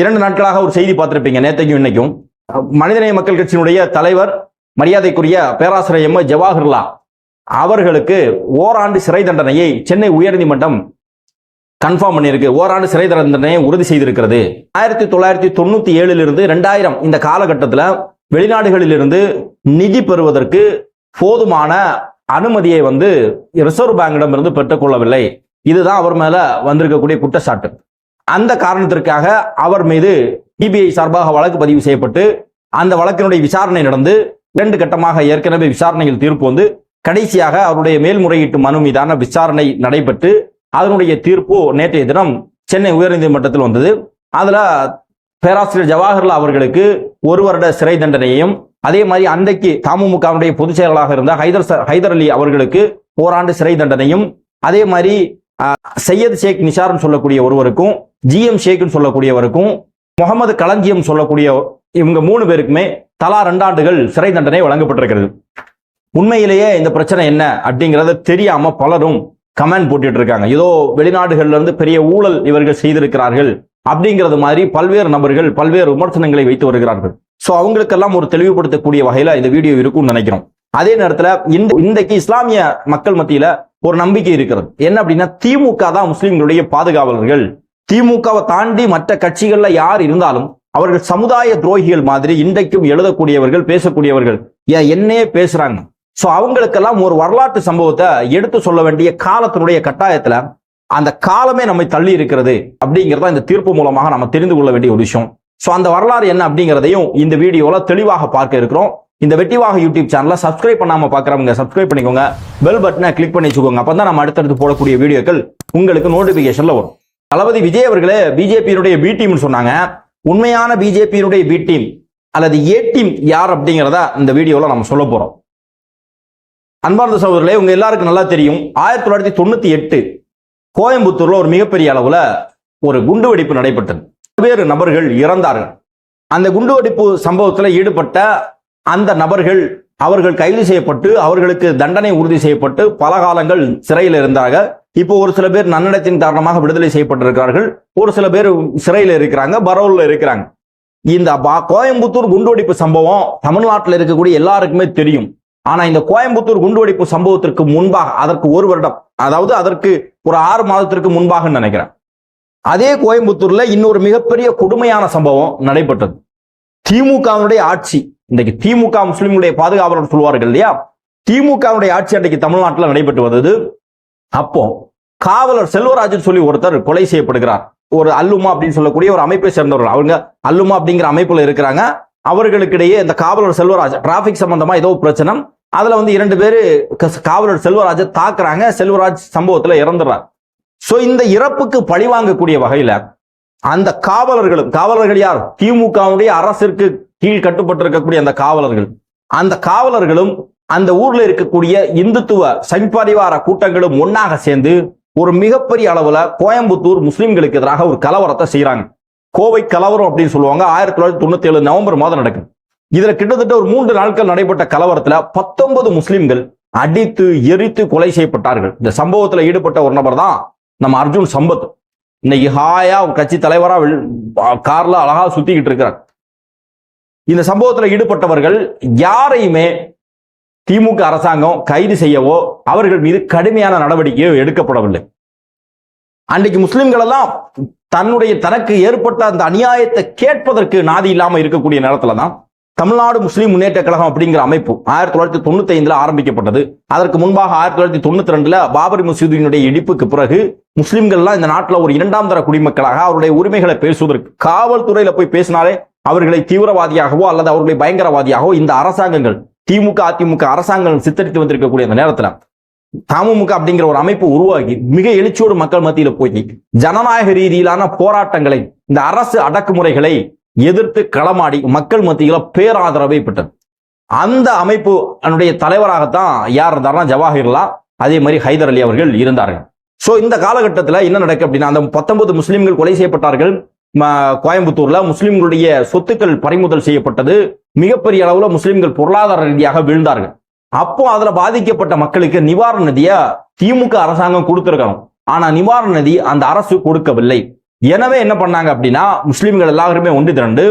இரண்டு நாட்களாக ஒரு செய்தி பார்த்திருப்பீங்க நேத்தைக்கும் இன்னைக்கும். மனிதநேய மக்கள் கட்சியினுடைய தலைவர் மரியாதைக்குரிய பேராசிரியர் எம். ஜவாஹர்லா அவர்களுக்கு ஓராண்டு சிறை தண்டனையை சென்னை உயர்நீதிமன்றம் கன்ஃபார்ம் பண்ணியிருக்கு. ஓராண்டு சிறை தண்டனையை உறுதி செய்திருக்கிறது. ஆயிரத்தி தொள்ளாயிரத்தி தொண்ணூத்தி ஏழிலிருந்து ரெண்டாயிரம் இந்த காலகட்டத்தில் வெளிநாடுகளிலிருந்து நிதி பெறுவதற்கு போதுமான அனுமதியை வந்து ரிசர்வ் பேங்கிடம் இருந்து பெற்றுக்கொள்ளவில்லை. இதுதான் அவர் மேல வந்திருக்கக்கூடிய குற்றச்சாட்டு. அந்த காரணத்திற்காக அவர் மீது சிபிஐ சார்பாக வழக்கு பதிவு செய்யப்பட்டு அந்த வழக்கினுடைய விசாரணை நடந்து இரண்டு கட்டமாக ஏற்கனவே விசாரணையில் தீர்ப்பு வந்து கடைசியாக அவருடைய மேல்முறையீட்டு மனு மீதான விசாரணை நடைபெற்று அதனுடைய தீர்ப்பு நேற்றைய தினம் சென்னை உயர்நீதிமன்றத்தில் வந்தது. அதுல பேராசிரியர் ஜவஹர்லால் அவர்களுக்கு ஒரு வருட சிறை தண்டனையையும் அதே மாதிரி அன்றைக்கு தமுமுகவுடைய பொதுச் செயலாளராக இருந்த ஹைதர் ச- ஹைதர் அலி அவர்களுக்கு ஓராண்டு சிறை தண்டனையும் அதே மாதிரி சையத் ஷேக் நிஷார்னு சொல்லக்கூடிய ஒருவருக்கும் ஜிஎம் ஷேக்னு சொல்லக்கூடியவருக்கும் முகமது களஞ்சியம் சொல்லக்கூடிய இவங்க மூணு பேருக்குமே தலா ரெண்டாண்டுகள் சிறை தண்டனை வழங்கப்பட்டிருக்கிறது. உண்மையிலேயே இந்த பிரச்சனை என்ன அப்படிங்கிறத தெரியாம பலரும் கமெண்ட் போட்டுட்டு இருக்காங்க ஏதோ வெளிநாடுகள்ல இருந்து பெரிய ஊழல் இவர்கள் செய்திருக்கிறார்கள் அப்படிங்கிறது மாதிரி பல்வேறு நபர்கள் பல்வேறு விமர்சனங்களை வைத்து வருகிறார்கள். சோ அவங்களுக்கெல்லாம் ஒரு தெளிவுபடுத்தக்கூடிய வகையில இந்த வீடியோ இருக்கும்னு நினைக்கிறோம். அதே நேரத்துல இந்த இன்றைக்கு இஸ்லாமிய மக்கள் மத்தியில ஒரு நம்பிக்கை இருக்கிறது. என்ன அப்படின்னா திமுக தான் முஸ்லிம்களுடைய பாதுகாவலர்கள். திமுகவை தாண்டி மற்ற கட்சிகள்ல யார் இருந்தாலும் அவர்கள் சமுதாய துரோகிகள் மாதிரி இன்றைக்கும் எழுதக்கூடியவர்கள் பேசக்கூடியவர்கள். ஏன்? என்னையே பேசுறாங்க. சோ அவங்களுக்கெல்லாம் ஒரு வரலாற்று சம்பவத்தை எடுத்து சொல்ல வேண்டிய காலத்தினுடைய கட்டாயத்துல அந்த காலமே நம்மை தள்ளி இருக்கிறது அப்படிங்கிறத இந்த தீர்ப்பு மூலமாக நம்ம தெரிந்து கொள்ள வேண்டிய ஒரு விஷயம். சோ அந்த வரலாறு என்ன அப்படிங்கிறதையும் இந்த வீடியோல தெளிவாக பார்க்க இருக்கிறோம். இந்த வெட்டிவாக யூடியூப் சேனலை சப்ஸ்கிரைப் பண்ணாம பார்க்குறவங்க சப்ஸ்கிரைப் பண்ணிக்கோங்க. பெல் பட்டனை கிளிக் பண்ணி வச்சுக்கோங்க. அப்பதான் நம்ம அடுத்தடுத்து போடக்கூடிய வீடியோக்கள் உங்களுக்கு நோட்டிபிகேஷன்ல வரும். தளபதி விஜய் அவர்களே பிஜேபியினுடைய பி டீம்னு சொன்னாங்க. உண்மையான பிஜேபியினுடைய பி டீம் அல்லது ஏ டீம் யார் அப்படிங்கிறத இந்த வீடியோல நம்ம சொல்ல போறோம். அன்பார்ந்த சகோதரர்களே உங்க எல்லாருக்கும் நல்லா தெரியும். ஆயிரத்தி தொள்ளாயிரத்தி தொண்ணூத்தி எட்டு கோயம்புத்தூர்ல ஒரு மிகப்பெரிய அளவுல ஒரு குண்டுவெடிப்பு நடைபெற்றது. பல்வேறு நபர்கள் இறந்தார்கள். அந்த குண்டுவெடிப்பு சம்பவத்தில் ஈடுபட்ட அந்த நபர்கள் அவர்கள் கைது செய்யப்பட்டு அவர்களுக்கு தண்டனை உறுதி செய்யப்பட்டு பல காலங்கள் சிறையில் இருந்தாங்க இப்போ ஒரு சில பேர் நன்னடத்தின் காரணமாக விடுதலை செய்யப்பட்டிருக்கிறார்கள். ஒரு சில பேர் சிறையில் இருக்கிறாங்க பரோலில் இருக்கிறாங்க. இந்த பா- கோயம்புத்தூர் குண்டுவெடிப்பு சம்பவம் தமிழ்நாட்டில் இருக்கக்கூடிய எல்லாருக்குமே தெரியும். ஆனா இந்த கோயம்புத்தூர் குண்டுவெடிப்பு சம்பவத்திற்கு முன்பாக அதற்கு ஒரு வருடம் அதாவது அதற்கு ஒரு ஆறு மாதத்திற்கு முன்பாக நினைக்கிறேன். அதே கோயம்புத்தூர்ல இன்னொரு மிகப்பெரிய கொடுமையான சம்பவம் நடைபெற்றது. திமுகவினுடைய ஆட்சி இன்றைக்கு திமுக முஸ்லிம்களுடைய பாதுகாவலர் சொல்வார்கள் இல்லையா? திமுகவுடைய ஆட்சி அன்றைக்கு தமிழ்நாட்டில் நடைபெற்று வந்தது. அப்போ காவலர் செல்வராஜன் சொல்லி ஒருத்தர் கொலை செய்யப்படுகிறார். ஒரு அல்லுமா அப்படின்னு சொல்லக்கூடிய ஒரு அமைப்பை சேர்ந்தவர்கள். அவங்க அல்லுமா அப்படிங்கிற அமைப்புல இருக்கிறாங்க. அவர்களுக்கிடையே இந்த காவலர் செல்வராஜ் டிராபிக் சம்பந்தமா ஏதோ பிரச்சனை. அதுல வந்து இரண்டு பேரு க- காவலர் செல்வராஜை தாக்குறாங்க. செல்வராஜ் சம்பவத்துல இறந்துடுறார். சோ இந்த இறப்புக்கு பழிவாங்கக்கூடிய வகையில அந்த காவலர்களும் காவலர்கள் யார்? திமுகவுடைய அரசிற்கு கீழ் கட்டுப்பட்டிருக்கக்கூடிய அந்த காவலர்கள். அந்த காவலர்களும் அந்த ஊர்ல இருக்கக்கூடிய இந்துத்துவ சங்பரிவார கூட்டங்களும் ஒன்னாக சேர்ந்து ஒரு மிகப்பெரிய அளவுல கோயம்புத்தூர் முஸ்லிம்களுக்கு எதிராக ஒரு கலவரத்தை செய்யறாங்க கோவை கலவரம் அப்படின்னு சொல்லுவாங்க. ஆயிரத்தி தொள்ளாயிரத்தி தொண்ணூத்தி ஏழு நவம்பர் மாதம் நடக்கும் இதுல கிட்டத்தட்ட ஒரு மூன்று நாட்கள் நடைபெற்ற கலவரத்துல பத்தொன்பது முஸ்லிம்கள் அடித்து எரித்து கொலை செய்யப்பட்டார்கள். இந்த சம்பவத்துல ஈடுபட்ட ஒரு நபர் தான் நம்ம அர்ஜுன் சம்பத். இன்னைக்கு ஹாயா ஒரு கட்சி தலைவரா கார்ல அழகா சுத்திக்கிட்டு இருக்கிறார். இந்த சம்பவத்தில் ஈடுபட்டவர்கள் யாரையுமே திமுக அரசாங்கம் கைது செய்யவோ அவர்கள் மீது கடுமையான நடவடிக்கையோ எடுக்கப்படவில்லை. அன்றைக்கு முஸ்லிம்கள் எல்லாம் தன்னுடைய தனக்கு ஏற்பட்ட அந்த அநியாயத்தை கேட்பதற்கு நாதி இல்லாம இருக்கக்கூடிய நேரத்துல தான் தமிழ்நாடு முஸ்லீம் முன்னேற்ற கழகம் அப்படிங்கிற அமைப்பு ஆயிரத்தி தொள்ளாயிரத்தி தொண்ணூத்தி ஐந்துல ஆரம்பிக்கப்பட்டது. அதற்கு முன்பாக ஆயிரத்தி தொள்ளாயிரத்தி தொண்ணூத்தி ரெண்டுல பாபரி மசூதியினுடைய இடிப்புக்கு பிறகு முஸ்லிம்கள்லாம் இந்த நாட்டில் ஒரு இரண்டாம் தர குடிமக்களாக அவருடைய உரிமைகளை பேசுவதற்கு காவல்துறையில போய் பேசினாலே அவர்களை தீவிரவாதியாகவோ அல்லது அவர்களை பயங்கரவாதியாகவோ இந்த அரசாங்கங்கள் திமுக அதிமுக அரசாங்கங்கள் சித்தரித்து வந்திருக்கக்கூடிய அந்த நேரத்துல தமுமுக அப்படிங்கிற ஒரு அமைப்பு உருவாகி மிக எழுச்சியோடு மக்கள் மத்தியில போய் ஜனநாயக ரீதியிலான போராட்டங்களை இந்த அரசு அடக்குமுறைகளை எதிர்த்து களமாடி மக்கள் மத்தியில பேராதரவை பெற்றது. அந்த அமைப்பு அதனுடைய தலைவராகத்தான் யார் இருந்தார்னா ஜவாஹிர்லா அதே மாதிரி ஹைதர் அலி அவர்கள் இருந்தார்கள். சோ இந்த காலகட்டத்தில் என்ன நடக்கு அப்படின்னா அந்த பத்தொன்பது முஸ்லிம்கள் கொலை செய்யப்பட்டார்கள். கோயம்புத்தூர்ல முஸ்லிம்களுடைய சொத்துக்கள் பறிமுதல் செய்யப்பட்டது. மிகப்பெரிய அளவுல முஸ்லிம்கள் பொருளாதார ரீதியாக வீழ்ந்தார்கள். அப்போ அதுல பாதிக்கப்பட்ட மக்களுக்கு நிவாரண நிதியா திமுக அரசாங்கம் கொடுத்திருக்கணும். ஆனா நிவாரண நிதி அந்த அரசு கொடுக்கவில்லை. எனவே என்ன பண்ணாங்க அப்படின்னா முஸ்லிம்கள் எல்லாருமே ஒன்று திரண்டு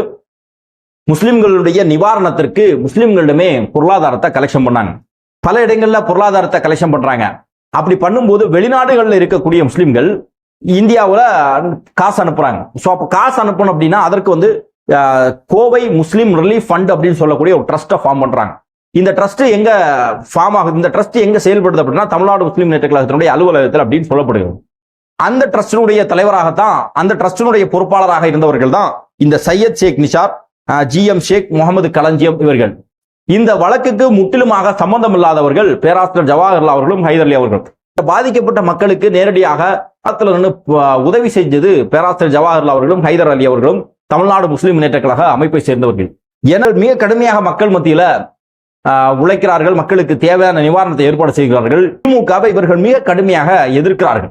முஸ்லிம்களுடைய நிவாரணத்திற்கு முஸ்லிம்களிடமே பொருளாதாரத்தை கலெக்ஷன் பண்ணாங்க. பல இடங்கள்ல பொருளாதாரத்தை கலெக்ஷன் பண்றாங்க. அப்படி பண்ணும்போது வெளிநாடுகளில் இருக்கக்கூடிய முஸ்லிம்கள் இந்தியாவில் காசு அனுப்புறாங்க. ஸோ அப்போ காசு அனுப்பணும் அப்படின்னா அதற்கு வந்து கோவை முஸ்லீம் ரிலீஃப் ஃபண்ட் அப்படின்னு சொல்லக்கூடிய ஒரு ட்ரஸ்ட்டை ஃபார்ம் பண்றாங்க. இந்த ட்ரஸ்ட் எங்க ஃபார்ம் ஆகுது? இந்த ட்ரஸ்ட் எங்க செயல்படுது அப்படின்னா தமிழ்நாடு முஸ்லீம் நேற்று கழகத்தினுடைய அலுவலகத்தில் அப்படின்னு சொல்லப்படுகிறது. அந்த ட்ரஸ்டினுடைய தலைவராகத்தான் அந்த ட்ரஸ்டினுடைய பொறுப்பாளராக இருந்தவர்கள் தான் இந்த சையத் ஷேக் நிஷார் ஜி எம் ஷேக் முகமது களஞ்சியம் இவர்கள். இந்த வழக்குக்கு முற்றிலுமாக சம்பந்தம் இல்லாதவர்கள் பேராசிரியர் ஜவஹர்லால் அவர்களும் ஹைதர் அலி அவர்களும் பாதிக்கப்பட்ட மக்களுக்கு நேரடியாக களத்தில் உதவி செஞ்சது பேராசிரியர் ஜவஹர்லால் அவர்களும் ஹைதர் அலி அவர்களும் தமிழ்நாடு முஸ்லிம் முன்னேற்ற கழக அமைப்பை சேர்ந்தவர்கள். ஏனால் மிக கடுமையாக மக்கள் மத்தியில ஆஹ், உழைக்கிறார்கள் மக்களுக்கு தேவையான நிவாரணத்தை ஏற்பாடு செய்கிறார்கள். திமுகவை இவர்கள் மிக கடுமையாக எதிர்க்கிறார்கள்.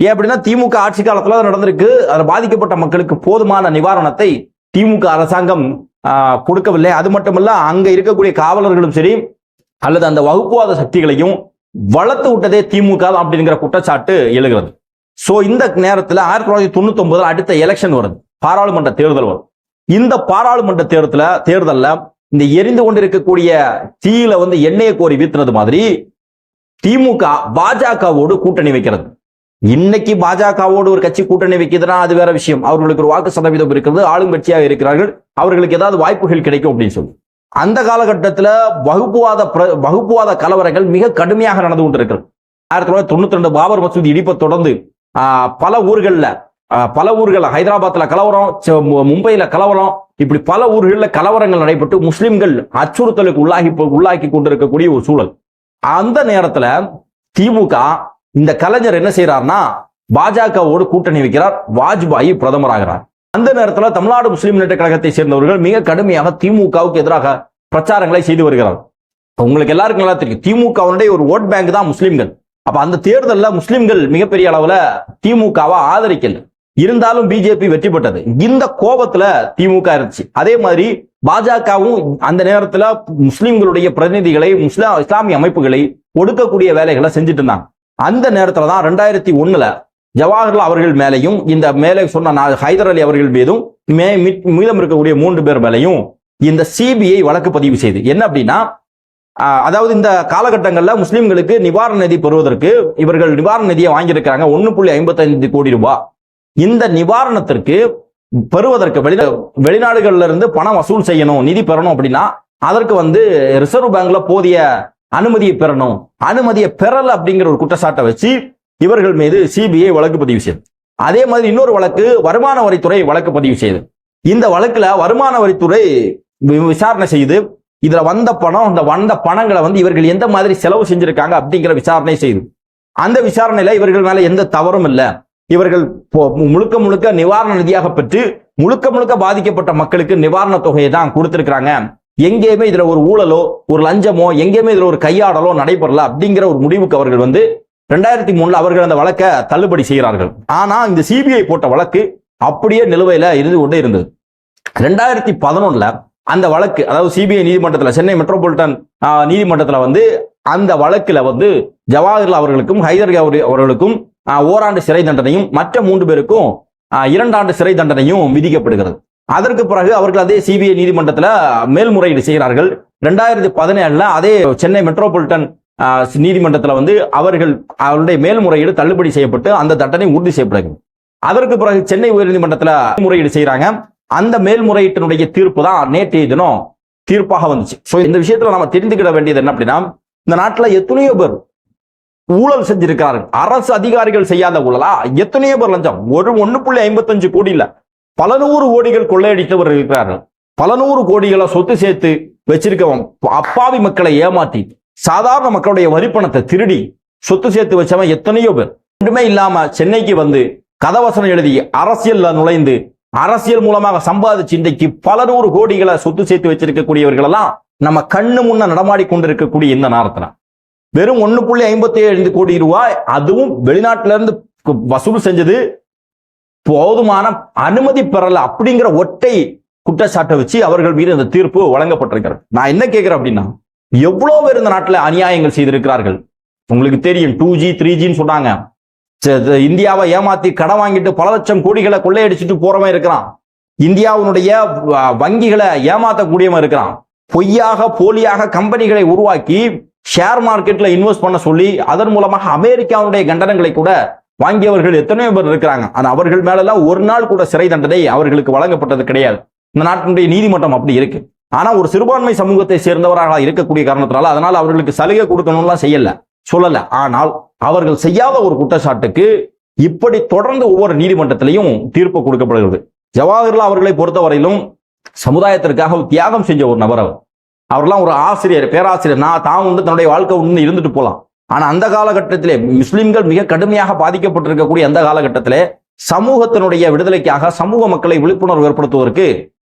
ஏன் அப்படின்னா திமுக ஆட்சி காலத்துல நடந்திருக்கு அதில் பாதிக்கப்பட்ட மக்களுக்கு போதுமான நிவாரணத்தை திமுக அரசாங்கம் ஆஹ், கொடுக்கவில்லை. அது மட்டுமல்ல அங்க இருக்கக்கூடிய காவலர்களும் சரி அல்லது அந்த வகுப்புவாத சக்திகளையும் வளர்த்து விட்டதே திமுக அப்படிங்கிற குற்றச்சாட்டு எழுகிறது. சோ இந்த நேரத்துல ஆயிரத்தி தொள்ளாயிரத்தி தொண்ணூத்தி ஒன்பதுல அடுத்த எலெக்ஷன் வருது. பாராளுமன்ற தேர்தல் வரும். இந்த பாராளுமன்ற தேர்தல தேர்தல்ல இந்த எரிந்து கொண்டிருக்கக்கூடிய தீயில வந்து எண்ணெயை கோரி வீத்துனது மாதிரி திமுக பாஜகவோடு கூட்டணி வைக்கிறது. இன்னைக்கு பாஜகவோடு ஒரு கட்சி கூட்டணி வைக்குதுன்னா அது வேற விஷயம். அவர்களுக்கு ஒரு வாக்கு சதவீதம் இருக்கிறது ஆளும் கட்சியாக இருக்கிறார்கள். அவர்களுக்கு ஏதாவது வாய்ப்புகள் கிடைக்கும் அப்படின்னு சொல்லி. அந்த காலகட்டத்துல வகுப்புவாத பிர- வகுப்புவாத கலவரங்கள் மிக கடுமையாக நடந்து கொண்டிருக்கிறது. ஆயிரத்தி தொள்ளாயிரத்தி தொண்ணூத்தி ரெண்டு பாபர் மசூதி இடிப்பை தொடர்ந்து பல ஊர்களில் பல ஊர்களில் ஹைதராபாத்தில் கலவரம் மும்பையில் கலவரம் இப்படி பல ஊர்களில் கலவரங்கள் நடைபெற்று முஸ்லிம்கள் அச்சுறுத்தலுக்கு உள்ளாகி உள்ளாக்கி கொண்டிருக்கக்கூடிய ஒரு சூழல். அந்த நேரத்தில் திமுக இந்த கலைஞர் என்ன செய்யறாருன்னா பாஜகவோடு கூட்டணி வைக்கிறார். வாஜ்பாய் பிரதமராகிறார். அந்த நேரத்தில் தமிழ்நாடு முஸ்லீம் முன்னேற்ற கழகத்தை சேர்ந்தவர்கள் மிக கடுமையாக திமுகவுக்கு எதிராக பிரச்சாரங்களை செய்து வருகிறார் உங்களுக்கு எல்லாருக்கும் நல்லா தெரியும். திமுகவுடைய ஒரு ஓட் பேங்க் தான் முஸ்லீம்கள். அப்ப அந்த தேர்தல்ல முஸ்லிம்கள் மிகப்பெரிய அளவுல திமுகவை ஆதரிக்கல. இருந்தாலும் பிஜேபி வெற்றி பெற்றது. இந்த கோபத்துல திமுக இருந்துச்சு. அதே மாதிரி பாஜகவும் அந்த நேரத்துல முஸ்லிம்களுடைய பிரதிநிதிகளை முஸ்லாம் இஸ்லாமிய அமைப்புகளை ஒடுக்கக்கூடிய வேலைகளை செஞ்சுட்டு இருந்தாங்க. அந்த நேரத்துல தான் ரெண்டாயிரத்தி ஒண்ணுல ஜவஹர்லால் அவர்கள் மேலையும் இந்த மேலே சொன்ன நான் ஹைதர் அலி அவர்கள் மீதும் மே மீதம் இருக்கக்கூடிய மூன்று பேர் மேலையும் இந்த சிபிஐ வழக்கு பதிவு செய்து. என்ன அப்படின்னா அதாவது இந்த காலகட்டங்களில் முஸ்லீம்களுக்கு நிவாரண நிதி பெறுவதற்கு இவர்கள் நிவாரண நிதியை வாங்கியிருக்கிறாங்க. ஒன்று புள்ளி ஐம்பத்தைந்து கோடி ரூபாய். இந்த நிவாரணத்திற்கு பெறுவதற்கு வெளி வெளிநாடுகள்ல இருந்து பணம் வசூல் செய்யணும் நிதி பெறணும் அப்படின்னா அதற்கு வந்து ரிசர்வ் பேங்க்ல போதிய அனுமதியை பெறணும். அனுமதியை பெறல அப்படிங்கிற ஒரு குற்றச்சாட்டை வச்சு இவர்கள் மீது சிபிஐ வழக்கு பதிவு செய்யுது அதே மாதிரி இன்னொரு வழக்கு வருமான வரித்துறை வழக்கு பதிவு செய்யுது இந்த வழக்குல வருமான வரித்துறை விசாரணை செய்து இதுல வந்த பணம் இந்த வந்த பணங்களை வந்து இவர்கள் எந்த மாதிரி செலவு செஞ்சிருக்காங்க அப்படிங்கிற விசாரணை செய்து. அந்த விசாரணையில இவர்கள் மேல எந்த தவறும் இல்லை. இவர்கள் முழுக்க முழுக்க நிவாரண நிதியாக பெற்று முழுக்க முழுக்க பாதிக்கப்பட்ட மக்களுக்கு நிவாரண தொகையை தான் கொடுத்திருக்கிறாங்க. எங்கேயுமே இதுல ஒரு ஊழலோ ஒரு லஞ்சமோ எங்கேயுமே இதுல ஒரு கையாடலோ நடைபெறல அப்படிங்கிற ஒரு முடிவுக்கு அவர்கள் வந்து ரெண்டாயிரத்தி மூணுல அவர்கள் அந்த வழக்கை தள்ளுபடி செய்கிறார்கள். ஆனா இந்த சிபிஐ போட்ட வழக்கு அப்படியே நிலுவையில இருந்து கொண்டே இருந்தது. ரெண்டாயிரத்தி பதினொன்னுல அந்த வழக்கு அதாவது சிபிஐ நீதிமன்றத்தில் சென்னை மெட்ரோபாலிட்டன் நீதிமன்றத்தில் வந்து அந்த வழக்கில் வந்து ஜவஹர்லால் அவர்களுக்கும் ஹைதர் அவரு- அவர்களுக்கும் ஓராண்டு சிறை தண்டனையும் மற்ற மூன்று பேருக்கும் இரண்டாண்டு சிறை தண்டனையும் விதிக்கப்படுகிறது. அதற்கு பிறகு அவர்கள் அதே சிபிஐ நீதிமன்றத்தில் மேல்முறையீடு செய்கிறார்கள். ரெண்டாயிரத்தி பதினேழுல அதே சென்னை மெட்ரோபாலிட்டன் நீதிமன்றத்தில் வந்து அவர்கள் அவருடைய மேல்முறையீடு தள்ளுபடி செய்யப்பட்டு அந்த தண்டனை உறுதி செய்யப்படுகிறது. அதற்கு பிறகு சென்னை உயர்நீதிமன்றத்தில் முறையீடு செய்கிறாங்க. அந்த மேல்முறையீட்டினுடைய தீர்ப்பு தான் நேற்றைய தினம் தீர்ப்பாக வந்துச்சு. ஸோ இந்த விஷயத்துல நம்ம தெரிந்துக்கிட வேண்டியது என்ன அப்படின்னா இந்த நாட்டுல எத்தனையோ பேர் ஊழல் செஞ்சிருக்கிறார்கள் அரசு அதிகாரிகள் செய்யாத ஊழலா? எத்தனையோ பேர் லஞ்சம். ஒரு ஒன்னு புள்ளி ஐம்பத்தஞ்சு கோடி இல்ல. பல நூறு கோடிகள் கொள்ளையடித்தவர் இருக்கிறார்கள். பல நூறு கோடிகளை சொத்து சேர்த்து வச்சிருக்கவன் அப்பாவி மக்களை ஏமாத்தி சாதாரண மக்களுடைய வரிப்பணத்தை திருடி சொத்து சேர்த்து வச்சவன் எத்தனையோ பேர். ஒன்றுமே இல்லாம சென்னைக்கு வந்து கதவசனம் எழுதி அரசியல்ல நுழைந்து அரசியல் மூலமாக சம்பாதிச்சு இன்றைக்கு பல நூறு கோடிகளை சொத்து சேர்த்து வச்சிருக்கக்கூடியவர்கள் எல்லாம் நம்ம கண்ணு முன்ன நடமாடி கொண்டிருக்கக்கூடிய இந்த நேரத்துல வெறும் ஒண்ணு புள்ளி ஐம்பத்தி ஐந்து கோடி ரூபாய் அதுவும் வெளிநாட்டுல இருந்து வசூல் செஞ்சது போதுமான அனுமதி பெறல அப்படிங்கிற ஒட்டை குற்றச்சாட்டை வச்சு அவர்கள் மீது இந்த தீர்ப்பு வழங்கப்பட்டிருக்கிறது. நான் என்ன கேட்கிறேன் அப்படின்னா எவ்வளவு பேர் இந்த நாட்டுல அநியாயங்கள் செய்திருக்கிறார்கள்? உங்களுக்கு தெரியும் டூ ஜி த்ரீ ஜின்னு சொன்னாங்க. இந்தியாவை ஏமாத்தி கடன் வாங்கிட்டு பல லட்சம் கோடிகளை கொள்ளையடிச்சிட்டு போறவன் இருக்கிறான். இந்தியாவினுடைய வங்கிகளை ஏமாத்தக்கூடியவன் இருக்கிறான். பொய்யாக போலியாக கம்பெனிகளை உருவாக்கி ஷேர் மார்க்கெட்ல இன்வெஸ்ட் பண்ண சொல்லி அதன் மூலமாக அமெரிக்காவுடைய கண்டனங்களை கூட வாங்கியவர்கள் எத்தனையோ பேர் இருக்கிறாங்க. ஆனா அவர்கள் மேலெல்லாம் ஒரு நாள் கூட சிறை தண்டனை அவர்களுக்கு வழங்கப்பட்டது கிடையாது. இந்த நாட்டினுடைய நீதிமன்றம் அப்படி இருக்கு. ஆனா ஒரு சிறுபான்மை சமூகத்தை சேர்ந்தவராக இருக்கக்கூடிய காரணத்தினால அதனால அவர்களுக்கு சலுகை கொடுக்கணும்லாம் செய்யல சொல்லல. ஆனால் அவர்கள் செய்யாத ஒரு குற்றச்சாட்டுக்கு இப்படி தொடர்ந்து ஒவ்வொரு நீதிமன்றத்திலையும் தீர்ப்பு கொடுக்கப்படுகிறது. ஜவஹர்லால் அவர்களை பொறுத்தவரையிலும் சமுதாயத்திற்காக தியாகம் செஞ்ச ஒரு நபர் அவர். அவர்லாம் ஒரு ஆசிரியர் பேராசிரியர். நான் தான் வந்து தன்னுடைய வாழ்க்கை ஒன்று இருந்துட்டு போகலாம் ஆனா அந்த காலகட்டத்திலே முஸ்லிம்கள் மிக கடுமையாக பாதிக்கப்பட்டிருக்கக்கூடிய அந்த காலகட்டத்திலே சமூகத்தினுடைய விடுதலைக்காக சமூக மக்களை விழிப்புணர்வு ஏற்படுத்துவதற்கு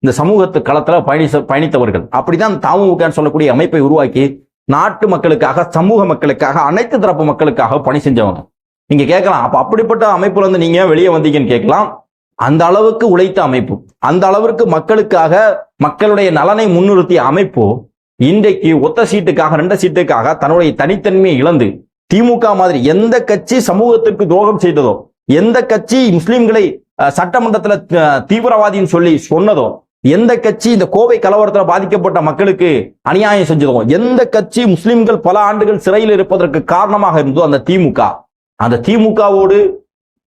இந்த சமூகத்து களத்துல பயணி பயணித்தவர்கள். அப்படிதான் தாமுகன்னு சொல்லக்கூடிய அமைப்பை உருவாக்கி நாட்டு மக்களுக்காக சமூக மக்களுக்காக அனைத்து தரப்பு மக்களுக்காக பணி செஞ்சவங்க. நீங்க கேட்கலாம் அப்ப அப்படிப்பட்ட அமைப்புல இருந்து நீங்க வெளியே வந்தீங்கன்னு கேட்கலாம். அந்த அளவுக்கு உழைத்த அமைப்பு அந்த அளவிற்கு மக்களுக்காக மக்களுடைய நலனை முன்னிறுத்திய அமைப்பு இன்றைக்கு ஒத்த சீட்டுக்காக ரெண்டு சீட்டுக்காக தன்னுடைய தனித்தன்மையை இழந்து திமுக மாதிரி எந்த கட்சி சமூகத்திற்கு துரோகம் செய்ததோ எந்த கட்சி முஸ்லிம்களை சட்டமன்றத்தில் சட்டமன்றத்துல தீவிரவாதின்னு சொல்லி சொன்னதோ எந்த கட்சி இந்த கோவை கலவரத்துல பாதிக்கப்பட்ட மக்களுக்கு அநியாயம் செஞ்சதோ எந்த கட்சி முஸ்லிம்கள் பல ஆண்டுகள் சிறையில் இருப்பதற்கு காரணமாக இருந்தோ அந்த திமுக. அந்த திமுகவோடு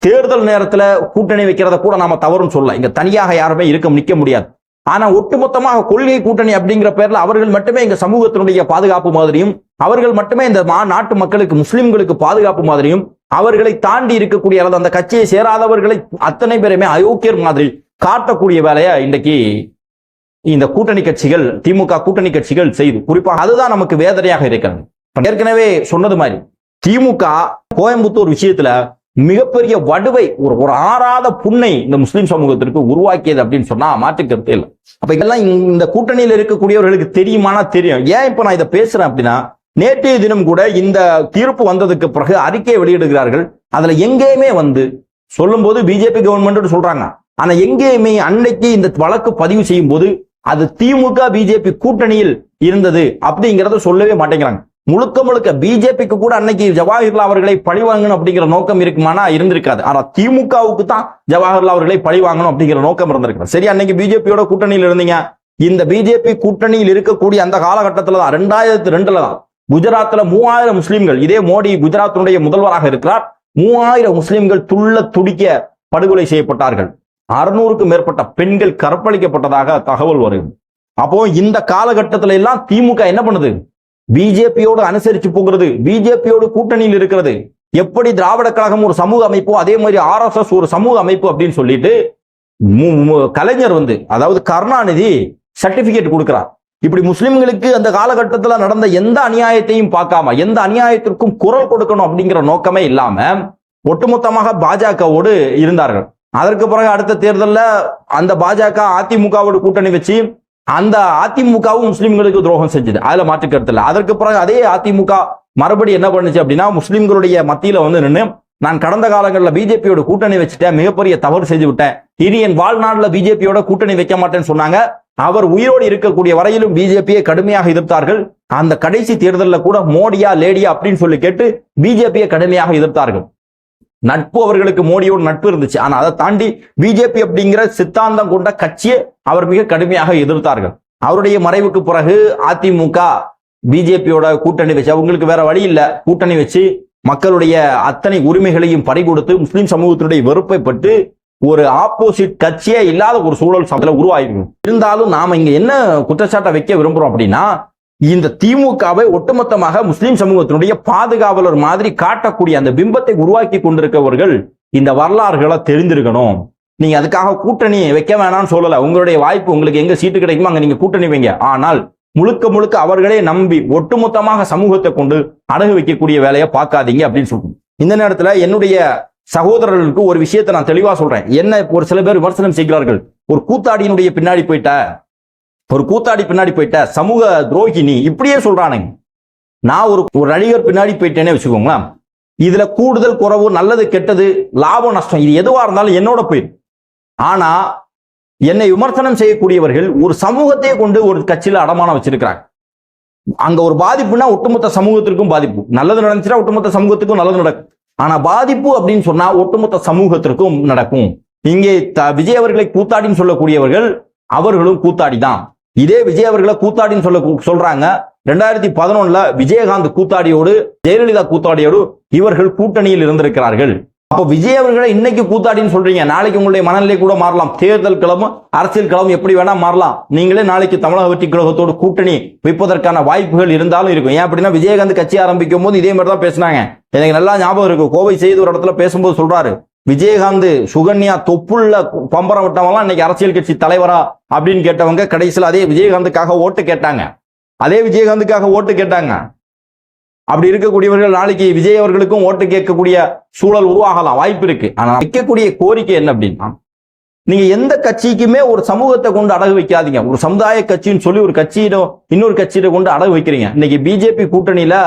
தேர்தல் நேரத்துல கூட்டணி வைக்கிறத கூட நாம தவறுன்னு சொல்லலாம் இங்க தனியாக யாருமே இருக்க நிக்க முடியாது. ஆனா ஒட்டுமொத்தமாக கொள்கை கூட்டணி அப்படிங்கிற பேர்ல அவர்கள் மட்டுமே எங்க சமூகத்தினுடைய பாதுகாப்பு மாதிரியும் அவர்கள் மட்டுமே இந்த மா- நாட்டு மக்களுக்கு முஸ்லிம்களுக்கு பாதுகாப்பு மாதிரியும் அவர்களை தாண்டி இருக்கக்கூடிய அல்லது அந்த கட்சியை சேராதவர்களை அத்தனை பேருமே அயோக்கியர் மாதிரி காட்டக்கூடிய வேலையா இன்றைக்கு இந்த கூட்டணி கட்சிகள் திமுக கூட்டணி கட்சிகள் செய்து குறிப்பாக அதுதான் நமக்கு வேதனையாக இருக்கிறது. ஏற்கனவே சொன்னது மாதிரி திமுக கோயம்புத்தூர் விஷயத்துல மிகப்பெரிய வடுவை ஒரு ஒரு ஆறாத புண்ணை இந்த முஸ்லிம் சமூகத்திற்கு உருவாக்கியது அப்படின்னு சொன்னா மாற்று கருத்தே இல்லை. அப்ப இதெல்லாம் இந்த- கூட்டணியில் இருக்கக்கூடியவர்களுக்கு தெரியுமானா தெரியும் ஏன் இப்ப நான் இதை பேசுறேன் அப்படின்னா நேற்றைய தினம் கூட இந்த தீர்ப்பு வந்ததுக்கு பிறகு அறிக்கையை வெளியிடுகிறார்கள். அதுல எங்கேயுமே வந்து சொல்லும் போது பிஜேபி கவர்மெண்ட் சொல்றாங்க. ஆனா எங்கேயுமே அன்னைக்கு இந்த வழக்கு பதிவு செய்யும் போது அது திமுக பிஜேபி கூட்டணியில் இருந்தது அப்படிங்கிறத சொல்லவே மாட்டேங்கிறாங்க. முழுக்க முழுக்க பிஜேபிக்கு கூட அன்னைக்கு ஜவஹர்லால் அவர்களை பழி வாங்கணும் அப்படிங்கிற நோக்கம் இருக்குமானா இருந்திருக்காது. ஆனா திமுகவுக்கு தான் ஜவஹர்லால் அவர்களை பழி வாங்கணும் அப்படிங்கிற நோக்கம் இருந்திருக்கு சரி அன்னைக்கு பிஜேபியோட கூட்டணியில் இருந்தீங்க. இந்த பிஜேபி கூட்டணியில் இருக்கக்கூடிய அந்த காலகட்டத்தில் தான் ரெண்டாயிரத்தி ரெண்டுல தான் குஜராத்ல மூவாயிரம் முஸ்லீம்கள் இதே மோடி குஜராத்தினுடைய முதல்வராக இருக்கிறார். மூவாயிரம் முஸ்லீம்கள் துள்ள துடிக்க படுகொலை செய்யப்பட்டார்கள். அறுநூறுக்கும் மேற்பட்ட பெண்கள் கற்பழிக்கப்பட்டதாக தகவல் வரும். அப்போ இந்த காலகட்டத்துல எல்லாம் திமுக என்ன பண்ணுது? பிஜேபியோடு அனுசரிச்சு போகிறது பிஜேபியோடு கூட்டணியில் இருக்கிறது. எப்படி திராவிட கழகம் ஒரு சமூக அமைப்போ அதே மாதிரி ஆர்எஸ்எஸ் ஒரு சமூக அமைப்பு அப்படின்னு சொல்லிட்டு மு- மு- கலைஞர் வந்து அதாவது கருணாநிதி சர்டிபிகேட் கொடுக்கிறார். இப்படி முஸ்லிம்களுக்கு அந்த காலகட்டத்தில் நடந்த எந்த அநியாயத்தையும் பார்க்காம எந்த அநியாயத்திற்கும் குரல் கொடுக்கணும் அப்படிங்கிற நோக்கமே இல்லாம ஒட்டுமொத்தமாக பாஜகவோடு இருந்தார்கள். அதற்கு பிறகு அடுத்த தேர்தலில் அந்த பாஜக அதிமுகவோட கூட்டணி வச்சு அந்த அதிமுகவும் முஸ்லிம்களுக்கு துரோகம் செஞ்சது. அதுல மாற்று கருத்து இல்லை. அதற்கு பிறகு அதே அதிமுக மறுபடி என்ன பண்ணுச்சு அப்படின்னா முஸ்லிம்களுடைய மத்தியில வந்து நின்று நான் கடந்த காலங்களில் பிஜேபியோட கூட்டணி வச்சுட்டேன் மிகப்பெரிய தவறு செஞ்சு விட்டேன். இனி என் வாழ்நாளில் பிஜேபியோட கூட்டணி வைக்க மாட்டேன்னு சொன்னாங்க. அவர் உயிரோடு இருக்கக்கூடிய வரையிலும் பிஜேபியை கடுமையாக எதிர்த்தார்கள். அந்த கடைசி தேர்தலில் கூட மோடியா லேடியா அப்படின்னு சொல்லி கேட்டு பிஜேபியை கடுமையாக எதிர்த்தார்கள். நட்பு அவர்களுக்கு மோடியோட நட்பு இருந்துச்சு. ஆனா அதை தாண்டி பிஜேபி அப்படிங்கிற சித்தாந்தம் கொண்ட கட்சியை அவர் மிக கடுமையாக எதிர்த்தார்கள். அவருடைய மறைவுக்கு பிறகு அதிமுக பிஜேபியோட கூட்டணி வச்சு அவங்களுக்கு வேற வழி இல்லை. கூட்டணி வச்சு மக்களுடைய அத்தனை உரிமைகளையும் பறிகொடுத்து முஸ்லிம் சமூகத்தினுடைய வெறுப்பை பட்டு ஒரு ஆப்போசிட் கட்சியே இல்லாத ஒரு சூழல் சமத்துல உருவாயிருக்கும் இருந்தாலும் நாம இங்க என்ன குற்றச்சாட்டை வைக்க விரும்புறோம் அப்படின்னா இந்த திமுகவை ஒட்டுமொத்தமாக முஸ்லிம் சமூகத்தினுடைய பாதுகாவலர் மாதிரி காட்டக்கூடிய அந்த பிம்பத்தை உருவாக்கி கொண்டிருக்கவர்கள் இந்த வரலாறுகளை தெரிந்திருக்கணும். நீங்க அதுக்காக கூட்டணி வைக்க வேணாம்னு சொல்லல. உங்களுடைய வாய்ப்பு உங்களுக்கு எங்க சீட்டு கிடைக்குமோ அங்க நீங்க கூட்டணி வைங்க. ஆனால் முழுக்க முழுக்க அவர்களே நம்பி ஒட்டுமொத்தமாக சமூகத்தை கொண்டு அடகு வைக்கக்கூடிய வேலையை பார்க்காதீங்க அப்படின்னு சொல்லுவோம் இந்த நேரத்துல என்னுடைய சகோதரர்களுக்கு ஒரு விஷயத்தை நான் தெளிவா சொல்றேன். என்ன ஒரு சில பேர் விமர்சனம் செய்கிறார்கள். ஒரு கூத்தாடியினுடைய பின்னாடி போயிட்ட ஒரு கூத்தாடி பின்னாடி போயிட்ட சமூக துரோகி நீ இப்படியே சொல்றானுங்க. நான் ஒரு ஒரு நடிகர் பின்னாடி போயிட்டேனே வச்சுக்கோங்களேன். இதுல கூடுதல் குறவு நல்லது கெட்டது லாபம் நஷ்டம் இது எதுவா இருந்தாலும் என்னோட போயிடும் ஆனா என்னை விமர்சனம் செய்யக்கூடியவர்கள் ஒரு சமூகத்தையே கொண்டு ஒரு கட்சியில அடமானம் வச்சிருக்கிறாங்க. அங்க ஒரு பாதிப்புனா ஒட்டுமொத்த சமூகத்திற்கும் பாதிப்பு. நல்லது நடந்துச்சுன்னா ஒட்டுமொத்த சமூகத்துக்கும் நல்லது நடக்கும். ஆனா பாதிப்பு அப்படின்னு சொன்னா ஒட்டுமொத்த சமூகத்திற்கும் நடக்கும். இங்கே த- விஜய் அவர்களை கூத்தாடின்னு சொல்லக்கூடியவர்கள் அவர்களும் கூத்தாடி தான் இதே விஜய் அவர்களை கூத்தாடின்னு சொல்ல சொல்றாங்க. ரெண்டாயிரத்தி பதினொன்னுல விஜயகாந்த் கூத்தாடியோடு ஜெயலலிதா கூத்தாடியோடு இவர்கள் கூட்டணியில் இருந்திருக்கிறார்கள். அப்போ விஜய் அவர்களை இன்னைக்கு கூத்தாடின்னு சொல்றீங்க. நாளைக்கு உங்களுடைய மனநிலை கூட மாறலாம். தேர்தல் களமும் அரசியல் களம் எப்படி வேணா மாறலாம். நீங்களே நாளைக்கு தமிழக வெற்றி கழகத்தோடு கூட்டணி வைப்பதற்கான வாய்ப்புகள் இருந்தாலும் இருக்கும். ஏன் அப்படின்னா விஜயகாந்த் கட்சி ஆரம்பிக்கும் போது இதே மாதிரி தான் பேசினாங்க. எனக்கு நல்லா ஞாபகம் இருக்கு. கோவை செய்து ஒரு இடத்துல பேசும்போது சொல்றாரு. விஜயகாந்த் சுகன்யா தொப்புள்ள பம்பரம் விட்டவங்களாம் இன்னைக்கு அரசியல் கட்சி தலைவரா அப்படின்னு கேட்டவங்க கடைசியில் அதே விஜயகாந்துக்காக ஓட்டு கேட்டாங்க. அதே விஜயகாந்துக்காக ஓட்டு கேட்டாங்க. அப்படி இருக்கக்கூடியவர்கள் நாளைக்கு விஜய் அவர்களுக்கும் ஓட்டு கேட்கக்கூடிய சூழல் உருவாகலாம். வாய்ப்பு இருக்கு. ஆனா வைக்கக்கூடிய கோரிக்கை என்ன அப்படின்னா நீங்க எந்த கட்சிக்குமே ஒரு சமூகத்தை கொண்டு அடகு வைக்காதீங்க. ஒரு சமுதாய கட்சின்னு சொல்லி ஒரு கட்சியிடம் இன்னொரு கட்சியிட கொண்டு அடகு வைக்கிறீங்க. இன்னைக்கு பிஜேபி கூட்டணியில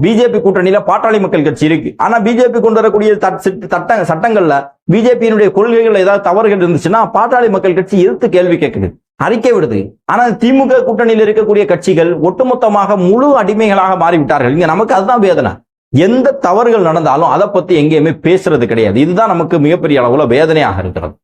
பிஜேபி கூட்டணியில பாட்டாளி மக்கள் கட்சி இருக்கு. ஆனா பிஜேபி கொண்டு வரக்கூடிய தட்- சட்ட சட்டங்கள்ல பிஜேபியினுடைய கொள்கைகள் ஏதாவது தவறுகள் இருந்துச்சுன்னா பாட்டாளி மக்கள் கட்சி எதிர்த்து கேள்வி கேட்குது. அறிக்கை விடுது. ஆனா திமுக கூட்டணியில் இருக்கக்கூடிய கட்சிகள் ஒட்டுமொத்தமாக முழு அடிமைகளாக மாறிவிட்டார்கள். இங்க நமக்கு அதுதான் வேதனை. எந்த தவறுகள் நடந்தாலும் அதை பத்தி எங்கேயுமே பேசுறது கிடையாது. இதுதான் நமக்கு மிகப்பெரிய அளவுல வேதனையாக இருக்கிறது.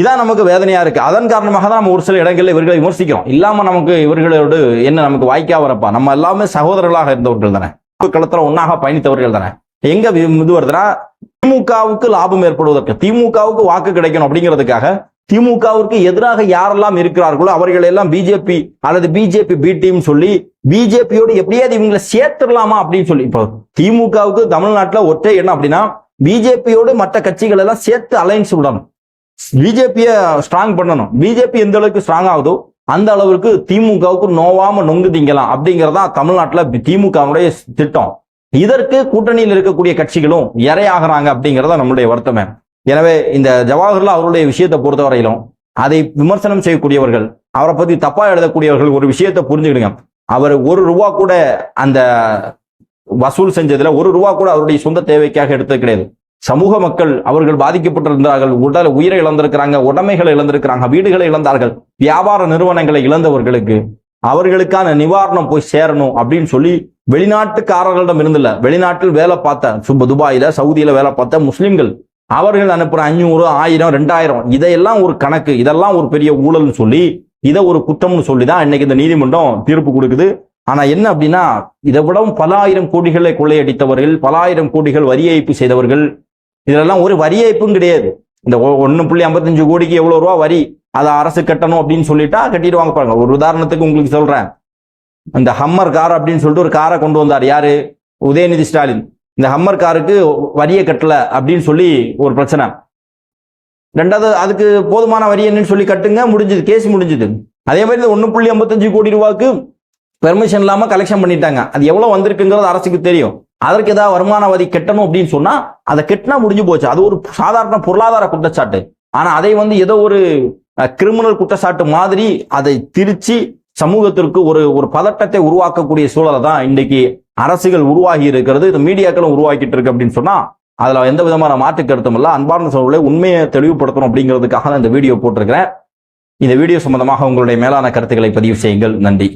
இதான் நமக்கு வேதனையா இருக்கு. அதன் காரணமாக தான் நம்ம ஒரு சில இடங்களில் இவர்களை விமர்சிக்கிறோம். இல்லாம நமக்கு இவர்களோடு என்ன நமக்கு வாய்க்கா வரப்பா? நம்ம எல்லாமே சகோதரர்களாக இருந்தவர்கள் தானே. களத்துல ஒன்னாக பயணித்தவர்கள் தானே. எங்க வி- இது வருதுன்னா திமுகவுக்கு லாபம் ஏற்படுவதற்கு திமுகவுக்கு வாக்கு கிடைக்கணும் அப்படிங்கிறதுக்காக திமுகவிற்கு எதிராக யாரெல்லாம் இருக்கிறார்களோ அவர்கள் எல்லாம் பிஜேபி அல்லது பிஜேபி பி டீம் சொல்லி பிஜேபியோடு எப்படியாவது இவங்களை சேர்த்துடலாமா அப்படின்னு சொல்லி இப்போ திமுகவுக்கு தமிழ்நாட்டில் ஒற்றை என்ன அப்படின்னா பிஜேபியோடு மற்ற கட்சிகள் எல்லாம் சேர்த்து அலைன்ஸ் விடணும். பிஜேபியை ஸ்ட்ராங் பண்ணணும். பிஜேபி எந்த அளவுக்கு ஸ்ட்ராங் ஆகுதோ அந்த அளவுக்கு திமுகவுக்கு நோவாம நொங்கு திங்கலாம் அப்படிங்கறதா தமிழ்நாட்டுல திமுகவுடைய திட்டம். இதற்கு கூட்டணியில் இருக்கக்கூடிய கட்சிகளும் இறையாகிறாங்க அப்படிங்கறத நம்மளுடைய வருத்தமே. எனவே இந்த ஜவஹர்லால் அவருடைய விஷயத்தை பொறுத்தவரையிலும் அதை விமர்சனம் செய்யக்கூடியவர்கள் அவரை பத்தி தப்பா எழுதக்கூடியவர்கள் ஒரு விஷயத்தை புரிஞ்சுக்கிடுங்க. அவர் ஒரு ரூபா கூட அந்த வசூல் செஞ்சதுல ஒரு ரூபா கூட அவருடைய சொந்த தேவைக்காக எடுத்தது கிடையாது. சமூக மக்கள் அவர்கள் பாதிக்கப்பட்டிருந்தார்கள். உடல் உயிரை இழந்திருக்கிறாங்க உடைமைகளை இழந்திருக்கிறாங்க வீடுகளை இழந்தார்கள். வியாபார நிறுவனங்களை இழந்தவர்களுக்கு அவர்களுக்கான நிவாரணம் போய் சேரணும் அப்படின்னு சொல்லி வெளிநாட்டுக்காரர்களிடம் இருந்தில்ல வெளிநாட்டில் வேலை பார்த்த சுப்ப துபாயில சவுதியில வேலை பார்த்த முஸ்லிம்கள் அவர்கள் அனுப்புற அஞ்சூறு ஆயிரம் ரெண்டாயிரம் இதையெல்லாம் ஒரு கணக்கு இதெல்லாம் ஒரு பெரிய ஊழல்னு சொல்லி இதை ஒரு குற்றம்னு சொல்லி தான் இன்னைக்கு இந்த நீதிமன்றம் தீர்ப்பு கொடுக்குது. ஆனா என்ன அப்படின்னா இதை விடவும் பல ஆயிரம் கோடிகளை கொள்ளையடித்தவர்கள் பல ஆயிரம் கோடிகள் வரி ஏய்ப்பு செய்தவர்கள் இதெல்லாம் ஒரு வரி ஏய்ப்பும் கிடையாது. இந்த ஒன்னு புள்ளி ஐம்பத்தஞ்சு கோடிக்கு எவ்வளவு ரூபா வரி அதை அரசு கட்டணும் அப்படின்னு சொல்லிட்டா கட்டிடுவாங்க பாருங்க. ஒரு உதாரணத்துக்கு உங்களுக்கு சொல்றேன். இந்த ஹம்மர் கார் அப்படின்னு சொல்லிட்டு ஒரு காரை கொண்டு வந்தார். யாரு? உதயநிதி ஸ்டாலின். இந்த ஹம்மர் காருக்கு வரியை கட்டல அப்படின்னு சொல்லி ஒரு பிரச்சனை. ரெண்டாவது அதுக்கு போதுமான வரி என்னன்னு சொல்லி கட்டுங்க முடிஞ்சது கேஸ் முடிஞ்சது. அதே மாதிரி இந்த ஒன்று புள்ளி ஐம்பத்தஞ்சு கோடி ரூபாய்க்கு பெர்மிஷன் இல்லாம கலெக்ஷன் பண்ணிட்டாங்க. அது எவ்வளவு வந்திருக்குங்கிறது அரசுக்கு தெரியும். அதற்கு ஏதாவது வருமான வரி கட்டணும் அப்படின்னு சொன்னா அதை கெட்டினா முடிஞ்சு போச்சு. அது ஒரு சாதாரண பொருளாதார குற்றச்சாட்டு. ஆனா அதை வந்து ஏதோ ஒரு கிரிமினல் குற்றச்சாட்டு மாதிரி அதை திரிச்சு சமூகத்திற்கு ஒரு ஒரு பதட்டத்தை உருவாக்கக்கூடிய சூழலை தான் இன்னைக்கு அரசுகள் உருவாகி இருக்கிறது. இந்த மீடியாக்களும் உருவாக்கிட்டு இருக்கு அப்படின்னு சொன்னா அதுல எந்த விதமான மாற்று கருத்தும் இல்ல. அன்பார்ந்த சூழலை உண்மையை தெளிவுபடுத்தணும் அப்படிங்கிறதுக்காக தான் இந்த வீடியோ போட்டிருக்கிறேன். இந்த வீடியோ சம்பந்தமாக உங்களுடைய மேலான கருத்துக்களை பதிவு செய்யுங்கள். நன்றி.